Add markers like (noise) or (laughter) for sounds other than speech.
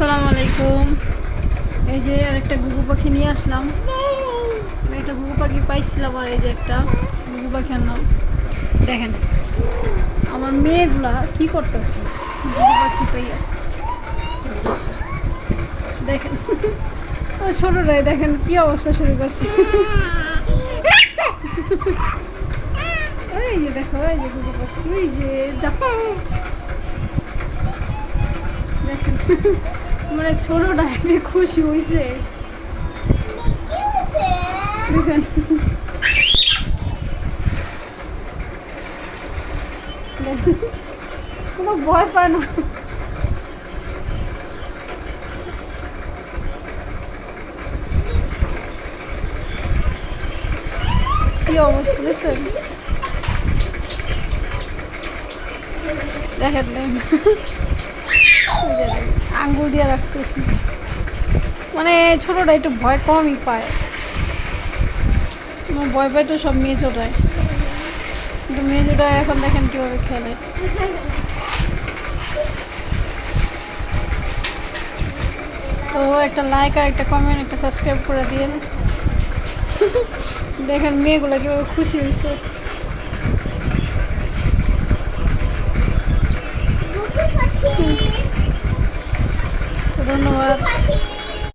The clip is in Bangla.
আসসালামু আলাইকুম। এই যে আর একটা ঘুঘু পাখি নিয়ে আসলাম। একটা ঘুঘু পাখি পাইছিলাম আর এই যে একটা ঘুঘু পাখি নাম। দেখেন, আমার মেয়েগুলা কি করতেছে? ঘুঘু পাখি পাইয়া। দেখেন, ও ছোটটাই দেখেন কি অবস্থা শুরু করছে। এই যে দেখো, এই যে ঘুঘু পাখি ওই যা। দেখেন। মানে ছোটটা (laughs) যে খুশি দেখেন, কোনো ভয় পায় না। কি অবস্থা দেখছেন? দেখেন দেখেন, আঙ্গুল দিয়ে রাখতেছি। মানে ছোটটা একটু ভয় কমই পায়। আমার ভয় পায় তো সব মেয়ে ছোটায় কিন্তু মেয়ে ছোটায় এখন দেখেন কীভাবে খেলে। তো একটা লাইক আর একটা কমেন্ট একটা সাবস্ক্রাইব করে দিয়ে দেখেন মেয়েগুলো কীভাবে খুশি হয়েছে। ধন্যবাদ